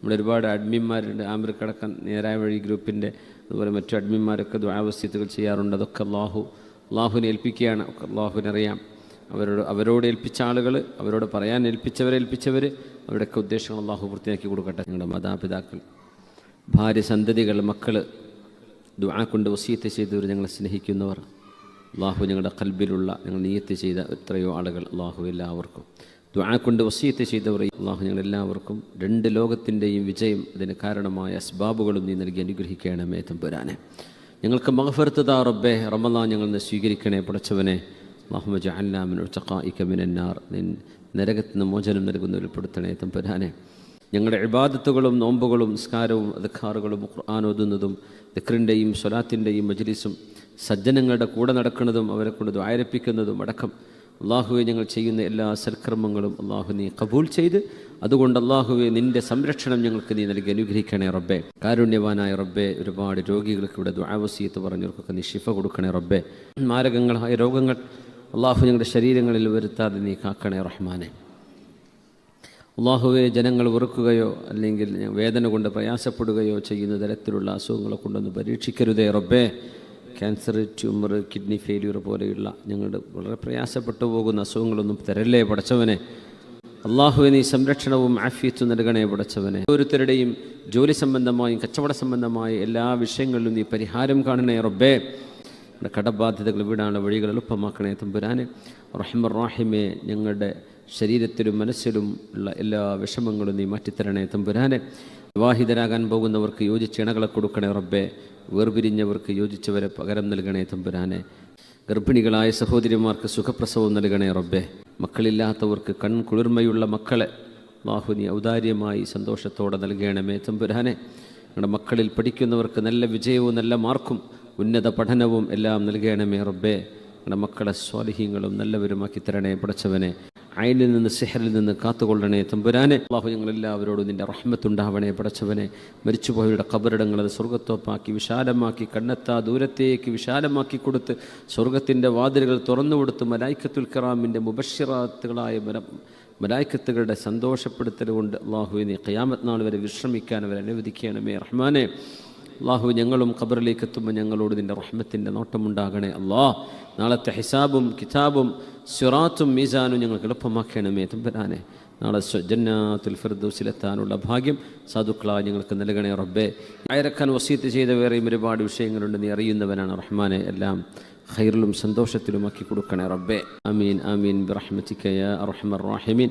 നമ്മുടെ ഒരുപാട് അഡ്മിന്മാരുണ്ട് ആമിർക്കടക്കം നേരായ വഴി ഗ്രൂപ്പിന്റെ അതുപോലെ മറ്റു അഡ്മിന്മാരൊക്കെ ദ്വാവസ്യത്തുകൾ ചെയ്യാറുണ്ട്. അതൊക്കെ അള്ളാഹു അള്ളാഹുവിനെ ഏൽപ്പിക്കുകയാണ്. ഒക്കെ അള്ളാഹുവിനറിയാം അവരോട് അവരോട് ഏൽപ്പിച്ച ആളുകൾ അവരോട് പറയാൻ ഏൽപ്പിച്ചവരെ ഏൽപ്പിച്ചവർ അവരുടെയൊക്കെ ഉദ്ദേശങ്ങൾ അള്ളാഹു പൂർത്തിയാക്കി കൊടുക്കട്ടെ. നിങ്ങളുടെ മാതാപിതാക്കൾ ഭാര്യ സന്തതികൾ മക്കൾ ദുആ കൊണ്ട് വസീത്ത് ചെയ്തവർ ഞങ്ങളെ സ്നേഹിക്കുന്നവർ അള്ളാഹു ഞങ്ങളുടെ കൽബിലുള്ള ഞങ്ങൾ നീയത്ത് ചെയ്ത എത്രയോ ആളുകൾ അള്ളാഹു എല്ലാവർക്കും ദുആ കൊണ്ട് വസീത്ത് ചെയ്തവർ അള്ളാഹു ഞങ്ങൾ എല്ലാവർക്കും രണ്ട് ലോകത്തിന്റെയും വിജയം അതിന് കാരണമായ അസ്ബാബുകളും നീ നൽകി അനുഗ്രഹിക്കണമേ തമ്പുരാനെ. ഞങ്ങൾക്ക് മഹഫർത്ത് താ റബ്ബേ റമലാൻ ഞങ്ങൾ സ്വീകരിക്കണേ പടച്ചവനെ. മുഹമ്മദ് അല്ലാമിൻ മിനന്നാർ നിൻ നരകത്തിൽ നിന്ന് മോചനം നൽകുന്ന ഉൾപ്പെടുത്തണേ തമ്പുരാനെ. ഞങ്ങളുടെ ഇബാദത്തുകളും നോമ്പുകളും നിസ്കാരവും അധികാറുകളും ഖുർആൻ ഓതുന്നതും ദിക്റിന്റെയും സ്വലാത്തിന്റെയും മജ്ലിസും സജ്ജനങ്ങളുടെ കൂടെ നടക്കുന്നതും അവരെ കൊണ്ട് ആയിരപ്പിക്കുന്നതും അടക്കം അള്ളാഹുവെ ഞങ്ങൾ ചെയ്യുന്ന എല്ലാ സൽക്കർമ്മങ്ങളും അള്ളാഹു നീ കബൂൽ ചെയ്ത്. അതുകൊണ്ട് അള്ളാഹുവെ നിന്റെ സംരക്ഷണം ഞങ്ങൾക്ക് നീ നൽകി. അനുഗ്രഹിക്കണേ റബ്ബെ. കാരുണ്യവാനായ റബ്ബെ ഒരുപാട് രോഗികൾക്ക് ഇവിടെ ദ്വാവസീത്ത് പറഞ്ഞവർക്കൊക്കെ നീ ശിഫ കൊടുക്കണേ റബ്ബെ. മാരകങ്ങളായ രോഗങ്ങൾ അള്ളാഹു ഞങ്ങളുടെ ശരീരങ്ങളിൽ വരുത്താതെ നീ കാക്കണേ റഹ്മാനെ. അള്ളാഹുവെ ജനങ്ങൾ വെറുക്കുകയോ അല്ലെങ്കിൽ വേദന കൊണ്ട് പ്രയാസപ്പെടുകയോ ചെയ്യുന്ന തരത്തിലുള്ള അസുഖങ്ങളെ കൊണ്ടൊന്ന് പരീക്ഷിക്കരുതേ റബ്ബേ. ക്യാൻസർ ട്യൂമർ കിഡ്നി ഫെയിലിയർ പോലെയുള്ള ഞങ്ങളുടെ വളരെ പ്രയാസപ്പെട്ടു പോകുന്ന അസുഖങ്ങളൊന്നും തരല്ലേ പടച്ചവനെ? അള്ളാഹുവിന് ഈ സംരക്ഷണവും ആഫിയത്തും നൽകണേ പടച്ചവനെ. ഓരോരുത്തരുടെയും ജോലി സംബന്ധമായും കച്ചവട സംബന്ധമായ എല്ലാ വിഷയങ്ങളിലും നീ പരിഹാരം കാണണേ റബ്ബേ. നമ്മുടെ കടബാധ്യതകൾ വീടാനുള്ള വഴികൾ എളുപ്പമാക്കണേ തമ്പുരാനെ. റഹിമർ റാഹിമെ ഞങ്ങളുടെ ശരീരത്തിലും മനസ്സിലും ഉള്ള എല്ലാ വിഷമങ്ങളും നീ മാറ്റിത്തരണേ തമ്പുരാനെ. വിവാഹിതരാകാൻ പോകുന്നവർക്ക് യോജിച്ച ഇണകളെ കൊടുക്കണേ റബ്ബെ. വേർപിരിഞ്ഞവർക്ക് യോജിച്ചവരെ പകരം നൽകണേ തമ്പുരാനെ. ഗർഭിണികളായ സഹോദരിമാർക്ക് സുഖപ്രസവം നൽകണേ റബ്ബെ. മക്കളില്ലാത്തവർക്ക് കൺ കുളിർമയുള്ള മക്കളെ ബാഹുനി ഔദാര്യമായി സന്തോഷത്തോടെ നൽകണമേ തമ്പുരാനെ. ഞങ്ങളുടെ മക്കളിൽ പഠിക്കുന്നവർക്ക് നല്ല വിജയവും നല്ല മാർക്കും ഉന്നത പഠനവും എല്ലാം നൽകണമേ റബ്ബെ. ഞങ്ങളുടെ മക്കളെ സ്വാലിഹ്യങ്ങളും നല്ലവരുമാക്കി തരണേ പടച്ചവനെ. അയലിൽ നിന്ന് സിഹറിൽ നിന്ന് കാത്തുകൊള്ളണേ തമ്പുരാനെ. അള്ളാഹു ഞങ്ങളെല്ലാവരോടും നിന്റെ റഹ്മത്തുണ്ടാവണേ പടച്ചവനെ. മരിച്ചുപോയവരുടെ കബറിടങ്ങൾ അത് സ്വർഗത്തോപ്പാക്കി വിശാലമാക്കി കണ്ണത്താ ദൂരത്തേക്ക് വിശാലമാക്കി കൊടുത്ത് സ്വർഗത്തിന്റെ വാതിലുകൾ തുറന്നു കൊടുത്ത് മലായിക്കത്തുൽ കറാമിന്റെ മുബഷിറാത്തുകളായ മല മലായിക്കത്തുകളുടെ സന്തോഷപ്പെടുത്തൽ കൊണ്ട് അള്ളാഹുവിനെ നീ ഖയാമത്ത് നാൾ വരെ വിശ്രമിക്കാൻ അവരെ അനുവദിക്കണമേ റഹ്മാനെ. അള്ളാഹു ഞങ്ങളും ഖബറിലേക്ക് എത്തുമ്പോൾ ഞങ്ങളോട് നിന്റെ റഹ്മത്തിന്റെ നോട്ടമുണ്ടാകണേ. അള്ളാ നാളത്തെ ഹിസാബും കിതാബും സുറാത്തും മീസാനും ഞങ്ങൾക്ക് എളുപ്പമാക്കണമേ തമ്പരാനെ. നാളെ ജന്നാത്തുൽ ഫിർദൂസിലെത്താനുള്ള ഭാഗ്യം സാധുക്കളായി ഞങ്ങൾക്ക് നൽകണേ റബ്ബേ. ആയിരക്കാൻ വസീത്ത് ചെയ്ത വേറെയും ഒരുപാട് വിഷയങ്ങളുണ്ട്. നീ അറിയുന്നവനാണ് റഹ്മാനെ. എല്ലാം ഖൈറിലും സന്തോഷത്തിലുമാക്കി കൊടുക്കണേ റബ്ബെ. അമീൻ അമീൻ ബിറഹ്മത്തിക്കയ അറഹമർ റാഹിമീൻ.